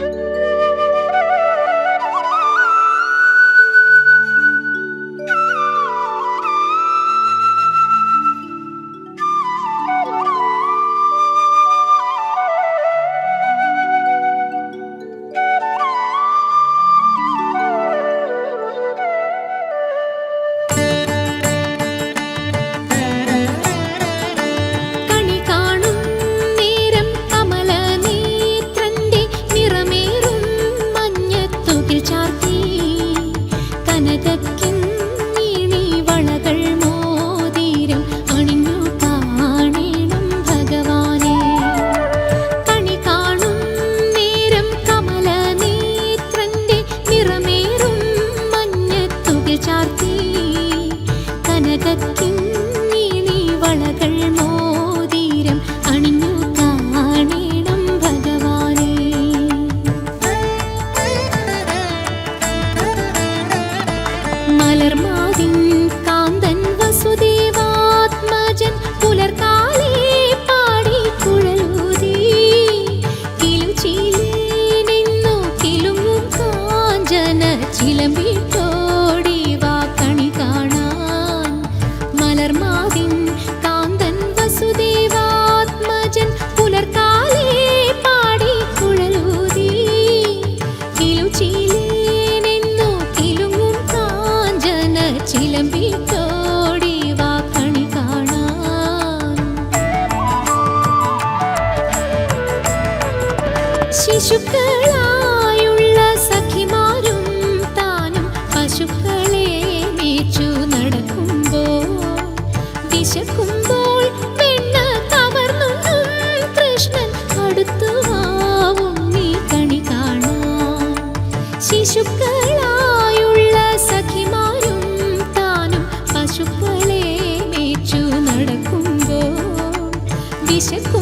Bye. Il. മലർമാതിൻ കാന്തൻ പുലർകാലേ പാടി കിലും കാഞ്ചന ചിലമ്പിട്ടോ ശിശുക്കളായുള്ള സഖിമാരും താനും പശുക്കളെ മേച്ചു നടക്കുമ്പോൾ വിശക്കുമ്പോൾ വെണ്ണ കവർന്നു കൃഷ്ണൻ അടുത്തുവാവും നീ കണി കാണാ ശിശുക്കളായുള്ള സഖിമാരും താനും പശുക്കളെ മേച്ചു നടക്കുമ്പോൾ വിശക്കും